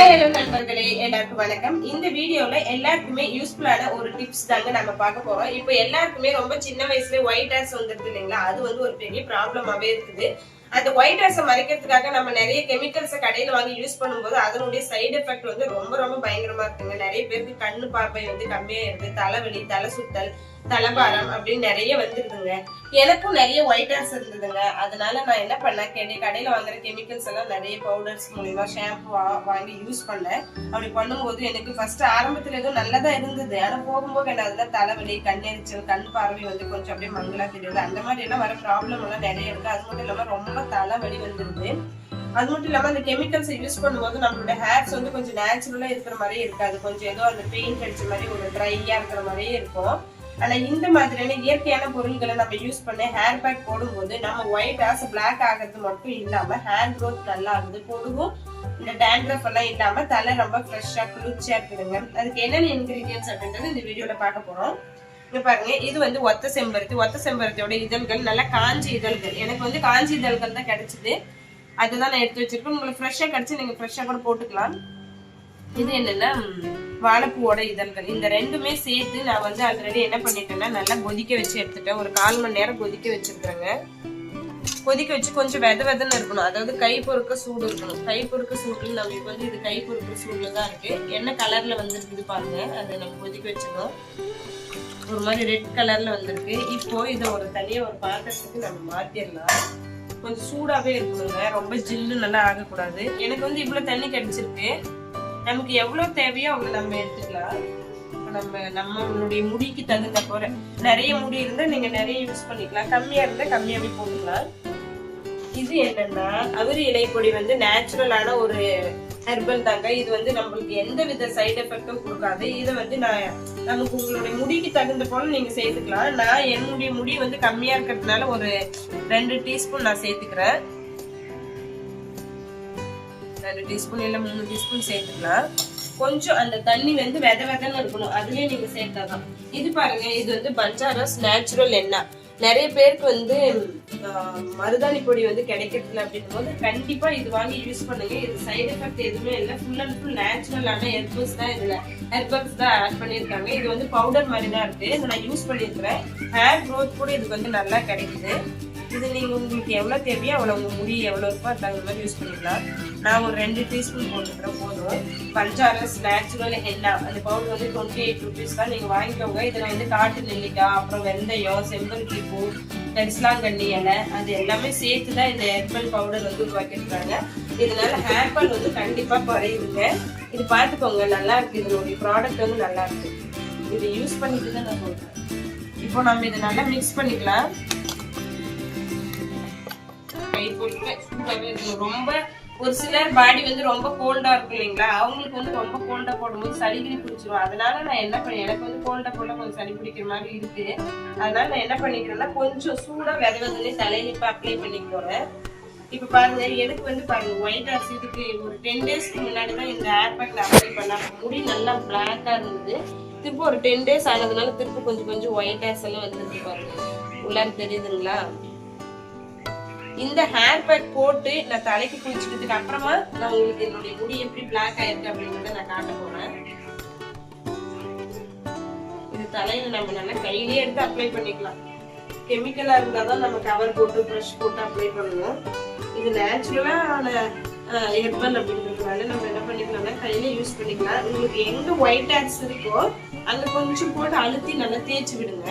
நண்பர்களே எல்லாருக்கும் வணக்கம். இந்த வீடியோல எல்லாருக்குமே யூஸ்ஃபுல்லான ஒரு டிப்ஸ் தாங்க நம்ம பார்க்க போறோம். இப்போ எல்லாருக்குமே ரொம்ப சின்ன வயசுல ஒயிட் ஹேர்ஸ் வந்துருது இல்லைங்களா? அது வந்து ஒரு பெரிய ப்ராப்ளமாவே இருக்குது. அந்த ஒயிட் ஹேர்ஸை மறைக்கிறதுக்காக நம்ம நிறைய கெமிக்கல்ஸை கடையில் வாங்கி யூஸ் பண்ணும்போது அதனுடைய சைடு எஃபெக்ட் வந்து ரொம்ப ரொம்ப பயங்கரமா இருக்குங்க. நிறைய பேருக்கு கண்ணு பார்வை வந்து கம்மியாயிருது தலைவலி தலை சுத்தல் தலைபாரம் அப்படின்னு நிறைய வந்துருதுங்க எனக்கும் நிறைய ஒயிட் ஹேர்ஸ் இருந்ததுங்க. அதனால நான் என்ன பண்ணேன்? கடை கடையில வாங்குற கெமிக்கல்ஸ் எல்லாம் நிறைய பவுடர்ஸ் மூலியமா ஷாம்பு வாங்கி யூஸ் பண்ணேன். அப்படி பண்ணும்போது எனக்கு ஃபர்ஸ்ட் ஆரம்பத்துல எதுவும் நல்லதா இருந்தது. ஆனா போகும்போது என்ன அதுல தலைவலி கண்ணெரிச்சல் கண் பார்வை வந்து கொஞ்சம் அப்படியே மங்களா தெரியுது அந்த மாதிரி எல்லாம் வர ப்ராப்ளம் எல்லாம் நிறைய இருக்கு. அது மட்டும் இல்லாம ரொம்ப தலைவலி வந்துருது. அது மட்டும் இல்லாம அந்த கெமிக்கல்ஸ் யூஸ் பண்ணும்போது நம்மளோட ஹேர்ஸ் வந்து கொஞ்சம் நேச்சுரலா இருக்கிற மாதிரியே இருக்காது. கொஞ்சம் ஏதோ அந்த பெயிண்ட் அடிச்ச மாதிரி ஒரு ட்ரையா இருக்கிற மாதிரியே இருக்கும். ஆனா இந்த மாதிரியான இயற்கையான பொருள்களை நம்ம யூஸ் பண்ணி ஹேர் பேக் போடும்போது நம்ம ஒயிட் ஆஸ் பிளாக் ஆகிறது மட்டும் இல்லாம ஹேர் க்ரோத் நல்லா ஆகுது. பொடுகும் இந்த டேண்ட்ரஃப் எல்லாம் இல்லாம தலை ரொம்ப ஃப்ரெஷ்ஷா குளிர்ச்சியா இருக்குதுங்க. அதுக்கு என்னென்ன இன்கிரீடியன்ஸ் அப்படின்றது இந்த வீடியோல பார்க்க போறோம். இங்க பாருங்க இது வந்து ஒத்த செம்பருத்தி. ஒத்த செம்பருத்தியோட இதழ்கள் நல்லா காஞ்சி இதழ்கள். எனக்கு வந்து காஞ்சி இதழ்கள் தான் கிடைச்சது. அதுதான் நான் எடுத்து வச்சிருக்கேன். உங்களுக்கு ஃப்ரெஷ்ஷாக கிடைச்சு நீங்கள் ஃப்ரெஷ்ஷாக கூட போட்டுக்கலாம். இது என்னன்னா வாழைப்பூவோட இதழ்கள். இந்த ரெண்டுமே சேர்த்து நான் வந்து ஆல்ரெடி என்ன பண்ணிட்டேன்னா நல்லா கொதிக்க வச்சு எடுத்துட்டேன். ஒரு கால் மணி நேரம் கொதிக்க வச்சுருக்குறேங்க. கொதிக்க வச்சு கொஞ்சம் வெத வெதன்னு இருக்கணும். அதாவது கை பொறுக்க சூடு இருக்கணும். கை பொறுக்க சூடு நம்மளுக்கு வந்து இது கை பொறுக்க சூடுல தான் இருக்கு. என்ன கலர்ல வந்துருக்குது பாருங்க. அதை நம்ம கொதிக்க வச்சுக்கணும் ஒரு மாதிரி ரெட் கலர்ல வந்திருக்கு. இப்போ இதை ஒரு தனியா ஒரு பாத்திரத்துக்கு நம்ம மாத்திரலாம். கொஞ்சம் சூடாவே இருக்கணுங்க. ரொம்ப ஜில்லு நல்லா ஆகக்கூடாது. எனக்கு வந்து இவ்வளவு தண்ணி கிடைச்சிருக்கு. நமக்கு எவ்வளவு தேவையோ அவ்வளவு நம்ம எடுத்துக்கலாம். நம்ம நம்மளுடைய முடிக்கு தகுந்த போற. நிறைய முடி இருந்தா நீங்க நிறைய யூஸ் பண்ணிக்கலாம். கம்மியா இருந்தா கம்மியாவே போட்டுக்கலாம். இது என்னன்னா அவரி இலை பொடி வந்து நேச்சுரலான ஒரு ஹெர்பல் தாங்க. இது வந்து நம்மளுக்கு எந்த வித சைடு எஃபெக்டும் கொடுக்காது. இதை வந்து நான் நமக்கு உங்களுடைய முடிக்கு தகுந்த போல நீங்க சேர்த்துக்கலாம். நான் என்னுடைய முடி வந்து கம்மியா இருக்கிறதுனால ஒரு ரெண்டு டீஸ்பூன் நான் சேர்த்துக்கிறேன். ரெண்டு டீஸ்பூன் இல்லை மூணு டீஸ்பூன் சேர்த்துக்கலாம். கொஞ்சம் அந்த தண்ணி வந்து வித விதன்னு இருக்கணும். அதுலேயே நீங்கள் சேர்த்தாதான் இது பாருங்க இது வந்து பஞ்சாரஸ் நேச்சுரல் எண்ணெய். நிறைய பேருக்கு வந்து மருதாணி பொடி வந்து கிடைக்கிறதுல அப்படின்னும் போது கண்டிப்பாக இது வாங்கி யூஸ் பண்ணுங்க. இது சைடு எஃபெக்ட் எதுவுமே இல்லை. ஃபுல் அண்ட் ஃபுல் நேச்சுரலான ஹெர்பல்ஸ் தான் இதில். ஹெர்பல்ஸ் தான் ஆட் பண்ணியிருக்காங்க. இது வந்து பவுடர் மாதிரி தான் இருக்குது இதை நான் யூஸ் பண்ணியிருக்கிறேன். ஹேர் க்ரோத் கூட இதுக்கு வந்து நல்லா கிடைக்குது. இது நீங்கள் உங்களுக்கு எவ்வளோ தேவையோ அவ்வளோ உங்கள் முடி எவ்வளோ இருக்கோ அதுக்கு தகுந்த மாதிரி யூஸ் பண்ணிக்கலாம். நான் ஒரு ரெண்டு டீஸ்பூன் போட்டுக்கிறேன் போதும். பஞ்சாரஸ் நேச்சுரல் ஹென்னா அந்த பவுடர் வந்து டுவெண்ட்டி எயிட் ருபீஸ் தான். நீங்கள் வாங்கிக்கோங்க. இதில் வந்து காட்டு நெல்லிக்காய் அப்புறம் வெந்தயம் செம்பருத்தி பூ கரிசலாங்கண்ணி இலை அது எல்லாமே சேர்த்து தான் இந்த ஹெர்பல் பவுடர் வந்து உருவாக்கியிருக்காங்க இதனால ஹேர் ஃபால் வந்து கண்டிப்பாக குறையுதுங்க இது பார்த்துக்கோங்க நல்லா இருக்கு. இதனுடைய ப்ராடக்ட் வந்து நல்லா இருக்கு. இதை யூஸ் பண்ணிட்டு தான் நான் சொல்கிறேன் இப்போ நம்ம இதை நல்லா மிக்ஸ் பண்ணிக்கலாம். இருக்கும் ரொம்ப ஒரு சிலர் பாடி வந்து ரொம்ப கோல்டா இருக்கும் இல்லைங்களா? அவங்களுக்கு வந்து ரொம்ப கோல்டா போடும்போது சளிகிரி பிடிச்சிரும். அதனால நான் என்ன பண்ணேன் எனக்கு வந்து கோல்டா போட கொஞ்சம் சளி பிடிக்கிற மாதிரி இருக்கு. அதனால நான் என்ன பண்ணிக்கிறேன்னா கொஞ்சம் சூடா வித வந்து தலையில இப்ப அப்ளை பண்ணிக்க இப்ப பாருங்க எனக்கு வந்து பாருங்க ஒயிட் ஹேர்ஸ் இதுக்கு ஒரு டென் டேஸ்க்கு முன்னாடி தான் இந்த ஹேர் பேக்ல அப்ளை பண்ண முடி நல்லா பிளாக்கா இருந்தது. திருப்ப ஒரு டென் டேஸ் ஆனதுனால திரும்ப கொஞ்சம் கொஞ்சம் ஒயிட் ஹேர்ஸ் எல்லாம் வந்துருக்கு பாருங்க. உள்ளார தெரியுதுங்களா? இந்த ஹேர் பேக் போட்டு நான் தலைக்கு குளிச்சுட்டதுக்கு அப்புறமா நான் உங்களுக்கு என்னுடைய முடி எப்படி பிளாக் ஆயிருக்கு அப்படின்றத நான் காட்ட போறேன். இது தலையில நம்ம நல்லா கையிலேயே எடுத்து அப்ளை பண்ணிக்கலாம். கெமிக்கலா இருந்தாதான் நம்ம கவர் போட்டு ப்ரஷ் போட்டு அப்ளை பண்ணணும். இது நேச்சுரலான ஹெர்பல் அப்படின்றதுனால நம்ம என்ன பண்ணிக்கலாம்னா கையில யூஸ் பண்ணிக்கலாம். உங்களுக்கு எங்க ஒயிட் ஹேர்ஸ் இருக்கோ அங்க கொஞ்சம் போட்டு அழுத்தி நல்லா தேய்ச்சி விடுங்க.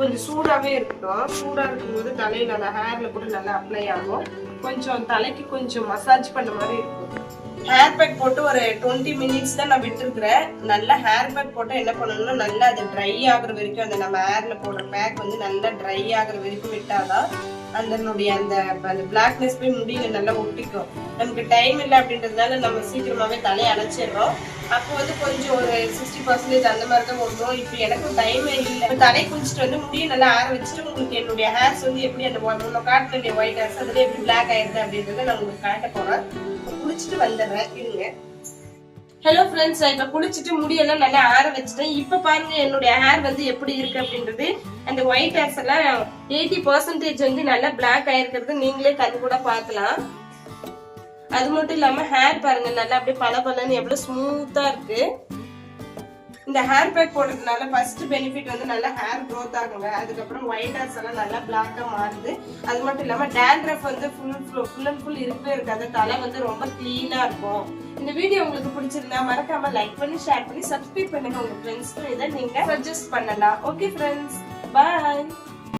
கொஞ்சம் சூடாகவே இருக்கட்டும். சூடாக இருக்கும்போது தலையில் அந்த ஹேரில் கூட நல்லா அப்ளை ஆகும். கொஞ்சம் தலைக்கு கொஞ்சம் மசாஜ் பண்ண மாதிரி இருக்கும். ஹேர் பேக் போட்டு ஒரு டுவெண்ட்டி மினிட்ஸ் தான் நான் விட்டுருக்குறேன். நல்லா ஹேர் பேக் போட்டு என்ன பண்ணணும்னா நல்லா அது ட்ரை ஆகுற வரைக்கும் அந்த நம்ம ஹேரில் போடுற பேக் வந்து நல்லா ட்ரை ஆகுற வரைக்கும் விட்டாதான் அதனுடைய அந்த அந்த பிளாக்னஸ் போய் முடியல நல்லா ஒட்டிக்கும். நமக்கு டைம் இல்லை அப்படின்றதுனால நம்ம சீக்கிரமாவே தலையை அடைச்சிடுறோம் அப்போ வந்து கொஞ்சம் ஒரு சிக்ஸ்டி பர்சன்டேஜ் அந்த மாதிரி தான் ஓடுறோம். இப்போ எனக்கும் டைமே இல்லை. தலை குளிச்சுட்டு வந்து முடியை நல்லா ஆற வச்சுட்டு உங்களுக்கு என்னுடைய ஹேர்ஸ் வந்து எப்படி அந்த முன்ன காட்டினுடைய ஒயிட் ஹேர்ஸ் அதுல எப்படி பிளாக் ஆயிருது அப்படின்றத நான் உங்களுக்கு காட்ட போறேன். குளிச்சுட்டு வந்துடுறேன். இருங்க. ஹலோ ஃப்ரெண்ட்ஸ் நான் இப்போ குளிச்சுட்டு முடியெல்லாம் நல்லா ஆற வச்சுட்டேன். இப்போ பாருங்க என்னுடைய ஹேர் வந்து எப்படி இருக்கு அப்படின்றது. அந்த ஒயிட் ஹேர்ஸ் எல்லாம் எயிட்டி பர்சன்டேஜ் வந்து நல்லா பிளாக் ஆயிருக்கிறது. நீங்களே கண்ணு கூட பார்க்கலாம். அது மட்டும் இல்லாம ஹேர் பாருங்க நல்லா அப்படியே பளபளன்னு எவ்வளவு ஸ்மூத்தா இருக்கு. இந்த ஹேர் பேக் போடுறதுனால ஃபர்ஸ்ட் பெனிஃபிட் வந்து நல்லா ஹேர் க்ரோத் ஆகுங்க. அதுக்கப்புறம் ஒயிட் ஹேர்ஸ் எல்லாம் நல்லா பிளாக்காக மாறுது. அது மட்டும் இல்லாமல் டேண்ட்ரஃப் வந்து ஃபுல் ஃபுல் அண்ட் ஃபுல் இருக்கவே இருக்காது தலை வந்து ரொம்ப க்ளீனாக இருக்கும். இந்த வீடியோ உங்களுக்கு பிடிச்சிருந்தா மறக்காம லைக் பண்ணி ஷேர் பண்ணி சப்ஸ்கிரைப் பண்ணுங்க. உங்க ஃப்ரெண்ட்ஸ்க்கும் இதை நீங்க சஜஸ்ட் பண்ணலாம். Okay friends bye